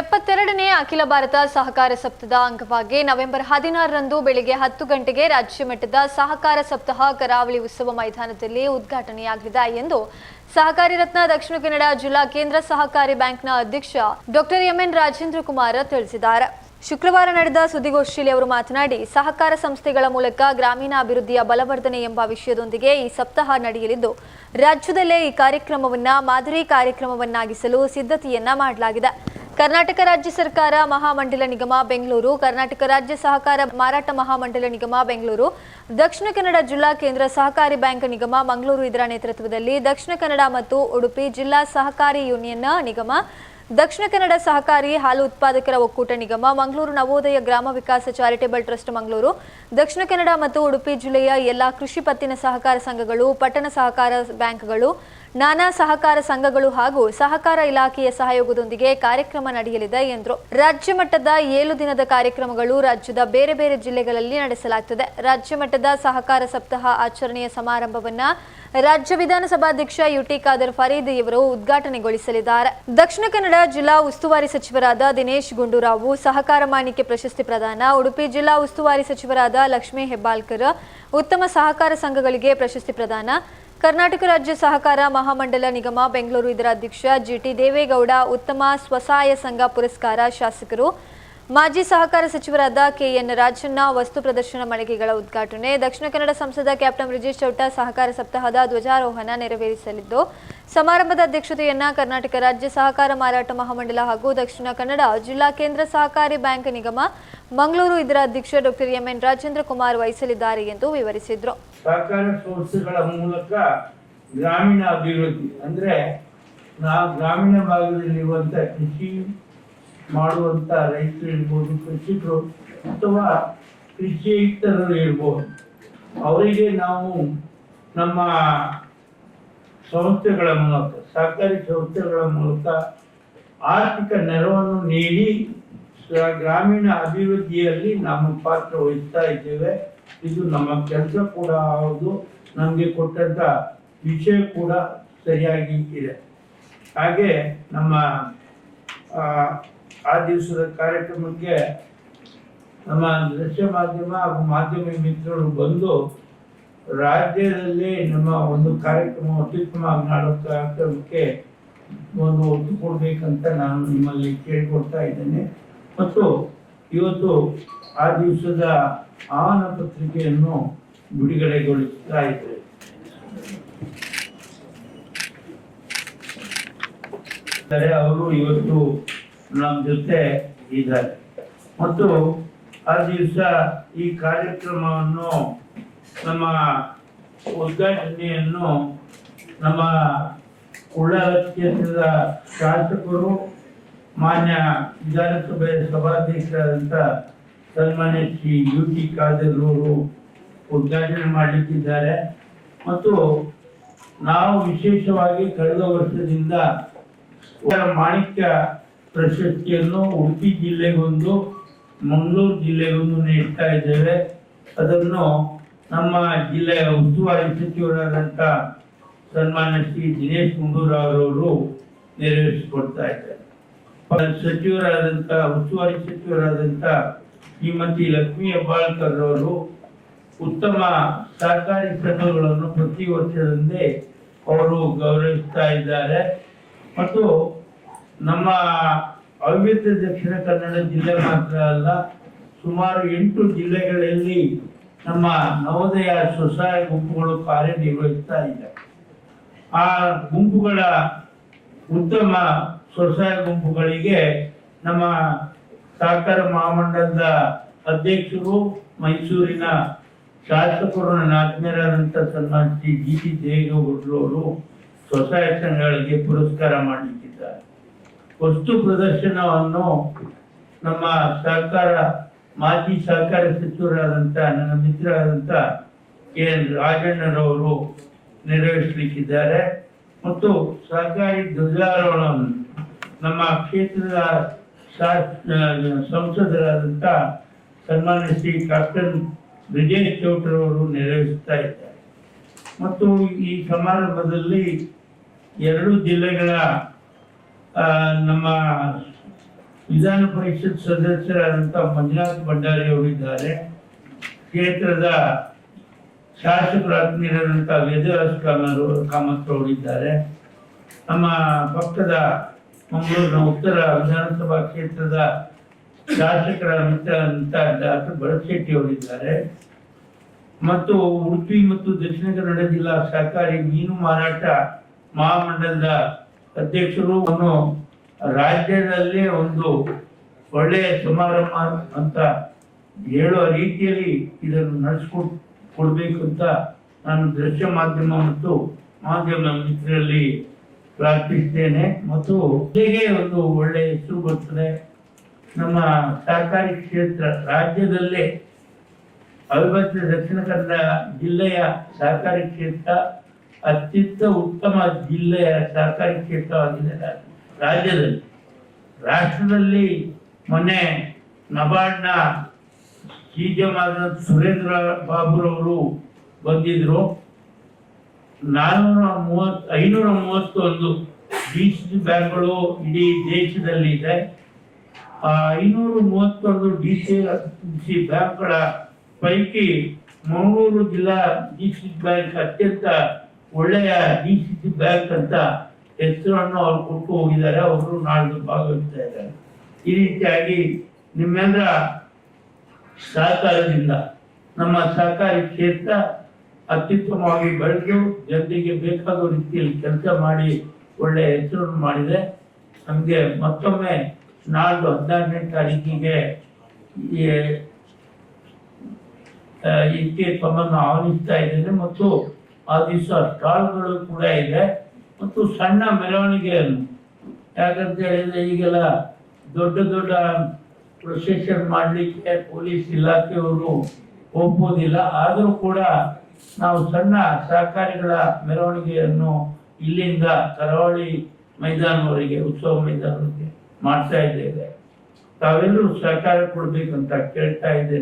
ಎಪ್ಪತ್ತೆರಡನೇ ಅಖಿಲ ಭಾರತ ಸಹಕಾರ ಸಪ್ತಾಹದ ಅಂಗವಾಗಿ ನವೆಂಬರ್ ಹದಿನಾರರಂದು ಬೆಳಿಗ್ಗೆ ಹತ್ತು ಗಂಟೆಗೆ ರಾಜ್ಯ ಮಟ್ಟದ ಸಹಕಾರ ಸಪ್ತಾಹ ಕರಾವಳಿ ಉತ್ಸವ ಮೈದಾನದಲ್ಲಿ ಉದ್ಘಾಟನೆಯಾಗಲಿದೆ ಎಂದು ಸಹಕಾರಿ ರತ್ನ ದಕ್ಷಿಣ ಕನ್ನಡ ಜಿಲ್ಲಾ ಕೇಂದ್ರ ಸಹಕಾರಿ ಬ್ಯಾಂಕ್ನ ಅಧ್ಯಕ್ಷ ಡಾಕ್ಟರ್ ಎಂಎನ್ ರಾಜೇಂದ್ರ ಕುಮಾರ್ ತಿಳಿಸಿದ್ದಾರೆ. ಶುಕ್ರವಾರ ನಡೆದ ಸುದ್ದಿಗೋಷ್ಠಿಯಲ್ಲಿ ಅವರು ಮಾತನಾಡಿ, ಸಹಕಾರ ಸಂಸ್ಥೆಗಳ ಮೂಲಕ ಗ್ರಾಮೀಣ ಅಭಿವೃದ್ಧಿಯ ಬಲವರ್ಧನೆ ಎಂಬ ವಿಷಯದೊಂದಿಗೆ ಈ ಸಪ್ತಾಹ ನಡೆಯಲಿದ್ದು, ರಾಜ್ಯದಲ್ಲೇ ಈ ಕಾರ್ಯಕ್ರಮವನ್ನು ಮಾದರಿ ಕಾರ್ಯಕ್ರಮವನ್ನಾಗಿಸಲು ಸಿದ್ಧತೆಯನ್ನ ಮಾಡಲಾಗಿದೆ. ಕರ್ನಾಟಕ ರಾಜ್ಯ ಸರ್ಕಾರ ಮಹಾಮಂಡಲ ನಿಗಮ ಬೆಂಗಳೂರು, ಕರ್ನಾಟಕ ರಾಜ್ಯ ಸಹಕಾರ ಮಾರಾಟ ಮಹಾಮಂಡಲ ನಿಗಮ ಬೆಂಗಳೂರು, ದಕ್ಷಿಣ ಕನ್ನಡ ಜಿಲ್ಲಾ ಕೇಂದ್ರ ಸಹಕಾರಿ ಬ್ಯಾಂಕ್ ನಿಗಮ ಮಂಗಳೂರು ಇದರ ನೇತೃತ್ವದಲ್ಲಿ ದಕ್ಷಿಣ ಕನ್ನಡ ಮತ್ತು ಉಡುಪಿ ಜಿಲ್ಲಾ ಸಹಕಾರಿ ಯೂನಿಯನ್ ನಿಗಮ, ದಕ್ಷಿಣ ಕನ್ನಡ ಸಹಕಾರಿ ಹಾಲು ಉತ್ಪಾದಕರ ಒಕ್ಕೂಟ ನಿಗಮ, ಮಂಗಳೂರು ನವೋದಯ ಗ್ರಾಮ ವಿಕಾಸ ಚಾರಿಟೇಬಲ್ ಟ್ರಸ್ಟ್ ಮಂಗಳೂರು, ದಕ್ಷಿಣ ಕನ್ನಡ ಮತ್ತು ಉಡುಪಿ ಜಿಲ್ಲೆಯ ಎಲ್ಲಾ ಕೃಷಿ ಪತ್ತಿನ ಸಹಕಾರ ಸಂಘಗಳು, ಪಟ್ಟಣ ಸಹಕಾರ ಬ್ಯಾಂಕ್ಗಳು ನಾನಾ ಸಹಕಾರ ಸಂಘಗಳು ಹಾಗೂ ಸಹಕಾರ ಇಲಾಖೆಯ ಸಹಯೋಗದೊಂದಿಗೆ ಕಾರ್ಯಕ್ರಮ ನಡೆಯಲಿದೆ ಎಂದರು. ರಾಜ್ಯ ಮಟ್ಟದ ಏಳು ದಿನದ ಕಾರ್ಯಕ್ರಮಗಳು ರಾಜ್ಯದ ಬೇರೆ ಬೇರೆ ಜಿಲ್ಲೆಗಳಲ್ಲಿ ನಡೆಸಲಾಗುತ್ತದೆ ರಾಜ್ಯ ಮಟ್ಟದ ಸಹಕಾರ ಸಪ್ತಾಹ ಆಚರಣೆಯ ಸಮಾರಂಭವನ್ನ ರಾಜ್ಯ ವಿಧಾನಸಭಾಧ್ಯಕ್ಷ ಯುಟಿ ಖಾದರ್ ಫರೀದ್ ಇವರು ಉದ್ಘಾಟನೆಗೊಳಿಸಲಿದ್ದಾರೆ. ದಕ್ಷಿಣ ಕನ್ನಡ ಜಿಲ್ಲಾ ಉಸ್ತುವಾರಿ ಸಚಿವರಾದ ದಿನೇಶ್ ಗುಂಡೂರಾವ್, ಸಹಕಾರ ಮಾಣಿಕ್ಯ ಪ್ರಶಸ್ತಿ ಪ್ರದಾನ, ಉಡುಪಿ ಜಿಲ್ಲಾ ಉಸ್ತುವಾರಿ ಸಚಿವರಾದ ಲಕ್ಷ್ಮೀ ಹೆಬ್ಬಾಳ್ಕರ್, ಉತ್ತಮ ಸಹಕಾರ ಸಂಘಗಳಿಗೆ ಪ್ರಶಸ್ತಿ ಪ್ರದಾನ ಕರ್ನಾಟಕ ರಾಜ್ಯ ಸಹಕಾರ ಮಹಾಮಂಡಲ ನಿಗಮ ಬೆಂಗಳೂರು ಇದರ ಅಧ್ಯಕ್ಷ ಜಿಟಿ ದೇವೇಗೌಡ ಉತ್ತಮ ಸ್ವಸಹಾಯ ಸಂಘ ಪುರಸ್ಕಾರ ಶಾಸಕರು ಮಾಜಿ ಸಹಕಾರ ಸಚಿವರಾದ ಕೆಎನ್ ರಾಜಣ್ಣ ವಸ್ತು ಪ್ರದರ್ಶನ ಮಳಿಗೆಗಳ ಉದ್ಘಾಟನೆ. ದಕ್ಷಿಣ ಕನ್ನಡ ಸಂಸದ ಕ್ಯಾಪ್ಟನ್ ಬ್ರಿಜೇಶ್ ಚೌಟ ಸಹಕಾರ ಸಪ್ತಾಹದ ಧ್ವಜಾರೋಹಣ ನೆರವೇರಿಸಲಿದ್ದು, ಸಮಾರಂಭದ ಅಧ್ಯಕ್ಷತೆಯನ್ನ ಕರ್ನಾಟಕ ರಾಜ್ಯ ಸಹಕಾರ ಮಾರಾಟ ಮಹಾಮಂಡಲ ಹಾಗೂ ದಕ್ಷಿಣ ಕನ್ನಡ ಜಿಲ್ಲಾ ಕೇಂದ್ರ ಸಹಕಾರಿ ಬ್ಯಾಂಕ್ ನಿಗಮ ಮಂಗಳೂರು ಇದರ ಅಧ್ಯಕ್ಷ ಡಾಕ್ಟರ್ ಎಂಎನ್ ರಾಜೇಂದ್ರ ಕುಮಾರ್ ವಹಿಸಲಿದ್ದಾರೆ ಎಂದು ವಿವರಿಸಿದರು. ಸಹಕಾರ ಸಂಸ್ಥೆಗಳ ಮೂಲಕ ಗ್ರಾಮೀಣ ಅಭಿವೃದ್ಧಿ ಅಂದ್ರೆ ನಾವು ಗ್ರಾಮೀಣ ಭಾಗದಲ್ಲಿರುವಂತಹ ಕೃಷಿ ಮಾಡುವಂತ ರೈತರು ಇರ್ಬೋದು, ಕೃಷಿಕರು ಅಥವಾ ಕೃಷಿಯಿತರರು ಇರ್ಬೋದು, ಅವರಿಗೆ ನಾವು ನಮ್ಮ ಸಂಸ್ಥೆಗಳ ಮೂಲಕ ಸಹಕಾರಿ ಸಂಸ್ಥೆಗಳ ಮೂಲಕ ಆರ್ಥಿಕ ನೆರವನ್ನು ನೀಡಿ ಗ್ರಾಮೀಣ ಅಭಿವೃದ್ಧಿಯಲ್ಲಿ ನಮ್ಮ ಪಾತ್ರ ವಹಿಸ್ತಾ ಇದ್ದೇವೆ. ಇದು ನಮ್ಮ ಕೆಲಸ ಕೂಡ ಹೌದು. ನಮಗೆ ಕೊಟ್ಟಂತ ವಿಷಯ ಕೂಡ ಸರಿಯಾಗಿ ಇದೆ. ಹಾಗೆ ನಮ್ಮ ಆ, ದಿವಸದ ಕಾರ್ಯಕ್ರಮಕ್ಕೆ ನಮ್ಮ ದೃಶ್ಯ ಮಾಧ್ಯಮ ಹಾಗೂ ಮಾಧ್ಯಮ ಮಿತ್ರರು ಬಂದು ರಾಜ್ಯದಲ್ಲಿ ನಮ್ಮ ಒಂದು ಕಾರ್ಯಕ್ರಮ ಅತ್ಯುತ್ತಮವಾಗಿ ಮಾಡೋ ಕಾರ್ಯಕ್ರಮಕ್ಕೆ ಒಂದು ಒತ್ತು ಕೊಡ್ಬೇಕಂತ ನಾನು ನಿಮ್ಮಲ್ಲಿ ಕೇಳ್ಕೊಡ್ತಾ ಇದ್ದೇನೆ. ಮತ್ತು ಇವತ್ತು ಆ ದಿವಸದ ಆಹ್ವಾನ ಪತ್ರಿಕೆಯನ್ನು ಬಿಡುಗಡೆಗೊಳಿಸ್ತಾ ಇದ್ದೇವೆ ಅವರು ಇವತ್ತು ನಮ್ಮ ಜೊತೆ ಇದ್ದಾರೆ. ಮತ್ತು ಆ ದಿವಸ ಈ ಕಾರ್ಯಕ್ರಮವನ್ನು ನಮ್ಮ ಉದ್ಘಾಟನೆಯನ್ನು ನಮ್ಮ ಉಳ್ಳಾಲ ಕ್ಷೇತ್ರದ ಶಾಸಕರು, ಮಾನ್ಯ ವಿಧಾನಸಭೆ ಸಭಾಧ್ಯಕ್ಷರಾದಂಥ ಸನ್ಮಾನ್ಯ ಶ್ರೀ ಯು ಟಿ ಖಾದರ್ ಅವರು ಉದ್ಘಾಟನೆ ಮಾಡಲಿಕ್ಕಿದ್ದಾರೆ ಮತ್ತು ನಾವು ವಿಶೇಷವಾಗಿ ಕಳೆದ ವರ್ಷದಿಂದ ಮಾಣಿಕ್ಯ ಪ್ರಶಸ್ತಿಯನ್ನು ಉಡುಪಿ ಜಿಲ್ಲೆಗೊಂದು, ಮಂಗಳೂರು ಜಿಲ್ಲೆಗೊಂದು ನೀಡ್ತಾ ಇದ್ದೇವೆ. ಅದನ್ನು ನಮ್ಮ ಜಿಲ್ಲೆಯ ಉಸ್ತುವಾರಿ ಸಚಿವರಾದಂಥ ಸನ್ಮಾನ್ಯ ಶ್ರೀ ದಿನೇಶ್ ಗುಂಡೂರಾವ್ ಅವರು ನೆರವೇರಿಸಿಕೊಡ್ತಾ ಇದ್ದಾರೆ. ಸಚಿವರಾದಂಥ, ಉಸ್ತುವಾರಿ ಸಚಿವರಾದಂಥ ಶ್ರೀಮತಿ ಲಕ್ಷ್ಮೀ ಹೆಬ್ಬಾಳ್ಕರ್ ಅವರು ಉತ್ತಮ ಸಹಕಾರಿ ಸಂಘಗಳನ್ನು ಪ್ರತಿ ವರ್ಷದಂತೆ ಅವರು ಗೌರವಿಸ್ತಾ ಇದ್ದಾರೆ. ಮತ್ತು ನಮ್ಮ ಅವಿಭಕ್ತ ದಕ್ಷಿಣ ಕನ್ನಡ ಜಿಲ್ಲೆ ಮಾತ್ರ ಅಲ್ಲ, ಸುಮಾರು ಎಂಟು ಜಿಲ್ಲೆಗಳಲ್ಲಿ ನಮ್ಮ ನವೋದಯ ಸ್ವಸಹಾಯ ಗುಂಪುಗಳು ಕಾರ್ಯನಿರ್ವಹಿಸ್ತಾ ಇದೆ. ಆ ಗುಂಪುಗಳ ಉತ್ತಮ ಸ್ವಸಹಾಯ ಗುಂಪುಗಳಿಗೆ ನಮ್ಮ ಸಹಕಾರ ಮಹಾಮಂಡಲದ ಅಧ್ಯಕ್ಷರು, ಮೈಸೂರಿನ ಶಾಸಕರು ನನ್ನ ಆತ್ಮೀಯರಾದಂಥ ಸನ್ಮಾನ ಜಿ ಟಿ ದೇವೇಗೌಡರು ಅವರು ಸ್ವಸಹಾಯ ಸಂಘಗಳಿಗೆ ಪುರಸ್ಕಾರ ಮಾಡಲಿಕ್ಕಿದ್ದಾರೆ ವಸ್ತು ಪ್ರದರ್ಶನವನ್ನು ನಮ್ಮ ಸಹಕಾರ, ಮಾಜಿ ಸಹಕಾರ ಸಚಿವರಾದಂಥ, ನನ್ನ ಮಿತ್ರರಾದಂಥ ಕೆ. ಎನ್. ರಾಜಣ್ಣರವರು ನೆರವೇರಿಸಲಿಕ್ಕಿದ್ದಾರೆ. ಮತ್ತು ಸಹಕಾರಿ ಧ್ವಜಾರೋಹಣವನ್ನು ನಮ್ಮ ಕ್ಷೇತ್ರದ ಸಂಸದರಾದಂಥ ಸನ್ಮಾನ್ಯ ಶ್ರೀ ಕ್ಯಾಪ್ಟನ್ ವಿಜಯ್ ಚೌಟ್ರವರು ನೆರವೇರಿಸ್ತಾ ಇದ್ದಾರೆ. ಮತ್ತು ಈ ಸಮಾರಂಭದಲ್ಲಿ ಎರಡು ಜಿಲ್ಲೆಗಳ ನಮ್ಮ ವಿಧಾನ ಪರಿಷತ್ ಸದಸ್ಯರಾದಂಥ ಮಂಜುನಾಥ್ ಭಂಡಾರಿ ಅವರಿದ್ದಾರೆ ಕ್ಷೇತ್ರದ ಶಾಸಕರಾತ್ಮೀಯರಾದಂಥ ವೇದವ್ಯಾಸ ಕಾಮರು, ಕಾಮತ್ ಅವರಿದ್ದಾರೆ ನಮ್ಮ ಪಕ್ಕದ ಮಂಗಳೂರಿನ ಉತ್ತರ ವಿಧಾನಸಭಾ ಕ್ಷೇತ್ರದ ಶಾಸಕರಾದಂಥ ಡಾಕ್ಟರ್ ಭರತ್ ಶೆಟ್ಟಿ ಅವರಿದ್ದಾರೆ ಮತ್ತು ಉಡುಪಿ ಮತ್ತು ದಕ್ಷಿಣ ಕನ್ನಡ ಜಿಲ್ಲಾ ಸಹಕಾರಿ ಮೀನು ಮಾರಾಟ ಮಹಾಮಂಡಲದ ಅಧ್ಯಕ್ಷರು ರಾಜ್ಯದಲ್ಲಿ ಒಂದು ಒಳ್ಳೆಯ ಸಮಾರಂಭ ಅಂತ ಹೇಳುವ ರೀತಿಯಲ್ಲಿ ಇದನ್ನು ನಡೆಸ್ಕೊಡ್, ಕೊಡಬೇಕು ಅಂತ ನಾನು ದೃಶ್ಯ ಮಾಧ್ಯಮ ಮತ್ತು ಮಾಧ್ಯಮ ಮಿತ್ರರಲ್ಲಿ ಪ್ರಾರ್ಥಿಸ್ತೇನೆ. ಮತ್ತು ಹೇಗೆ ಒಂದು ಒಳ್ಳೆಯ ಹೆಸರು ಬರ್ತದೆ. ನಮ್ಮ ಸರ್ಕಾರಿ ಕ್ಷೇತ್ರ ರಾಜ್ಯದಲ್ಲೇ ಅವಿಭಕ್ತ ದಕ್ಷಿಣ ಕನ್ನಡ ಜಿಲ್ಲೆಯ ಸರ್ಕಾರಿ ಕ್ಷೇತ್ರ ಅತ್ಯಂತ ಉತ್ತಮ ಜಿಲ್ಲೆಯ ಸಹಕಾರಿ ಕ್ಷೇತ್ರವಾಗಿದೆ. ರಾಜ್ಯದಲ್ಲಿ, ರಾಷ್ಟ್ರದಲ್ಲಿ ಮೊನ್ನೆ ನಬಾರ್ಡ್ನ ಮಾದ ಸುರೇಂದ್ರ ಬಾಬುರವರು ಬಂದಿದ್ರು. ನಾನೂರ ಮೂವತ್, ಐನೂರ ಮೂವತ್ತೊಂದು ಡಿ ಸಿ ಬ್ಯಾಂಕ್ಗಳು ಇಡೀ ದೇಶದಲ್ಲಿ ಇದೆ ಆ ಐನೂರ ಮೂವತ್ತೊಂದು ಡಿ ಸಿ ಸಿ ಬ್ಯಾಂಕ್ಗಳ ಪೈಕಿ ಮಂಗಳೂರು ಜಿಲ್ಲಾ ಡಿ ಸಿ ಬ್ಯಾಂಕ್ ಅತ್ಯಂತ ಒಳ್ಳೆಯ ಡಿ ಸಿ ಸಿ ಬ್ಯಾಂಕ್ ಅಂತ ಹೆಸರನ್ನು ಅವ್ರು ಕೊಟ್ಟು ಹೋಗಿದ್ದಾರೆ. ಅವರು ನಾಳೆ ಭಾಗವಹಿಸ್ತಾ ಇದ್ದಾರೆ. ಈ ರೀತಿಯಾಗಿ ನಿಮ್ಮೆಲ್ಲರ ಸಹಕಾರದಿಂದ ನಮ್ಮ ಸಹಕಾರಿ ಕ್ಷೇತ್ರ ಅತ್ಯುತ್ತಮವಾಗಿ ಬೆಳೆದು ಜನರಿಗೆ ಬೇಕಾದ ರೀತಿಯಲ್ಲಿ ಕೆಲಸ ಮಾಡಿ ಒಳ್ಳೆಯ ಹೆಸರನ್ನು ಮಾಡಿದೆ. ನಮಗೆ ಮತ್ತೊಮ್ಮೆ ನಾಳ್ದು ಹದಿನಾರನೇ ತಾರೀಕಿಗೆ ಇದಕ್ಕೆ ತಮ್ಮನ್ನು ಆಹ್ವಾನಿಸ್ತಾ ಇದ್ದೇನೆ. ಮತ್ತು ಆ ದಿವಸ ಸ್ಟಾಲ್ಗಳು ಕೂಡ ಇದೆ. ಮತ್ತು ಸಣ್ಣ ಮೆರವಣಿಗೆಯನ್ನು. ಯಾಕಂತ ಹೇಳಿದ್ರೆ ಈಗೆಲ್ಲ ದೊಡ್ಡ ದೊಡ್ಡ ಪ್ರೊಸೆಷನ್ ಮಾಡಲಿಕ್ಕೆ ಪೊಲೀಸ್ ಇಲಾಖೆಯವರು ಒಪ್ಪೋದಿಲ್ಲ. ಆದರೂ ಕೂಡ ನಾವು ಸಣ್ಣ ಸಹಕಾರಿಗಳ ಮೆರವಣಿಗೆಯನ್ನು ಇಲ್ಲಿಂದ ಕರಾವಳಿ ಮೈದಾನವರೆಗೆ, ಉತ್ಸವ ಮೈದಾನವರೆಗೆ ಮಾಡ್ತಾ ಇದ್ದೇವೆ. ತಾವೆಲ್ಲರೂ ಸಹಕಾರ ಅಂತ ಕೇಳ್ತಾ ಇದ್ದೇನೆ.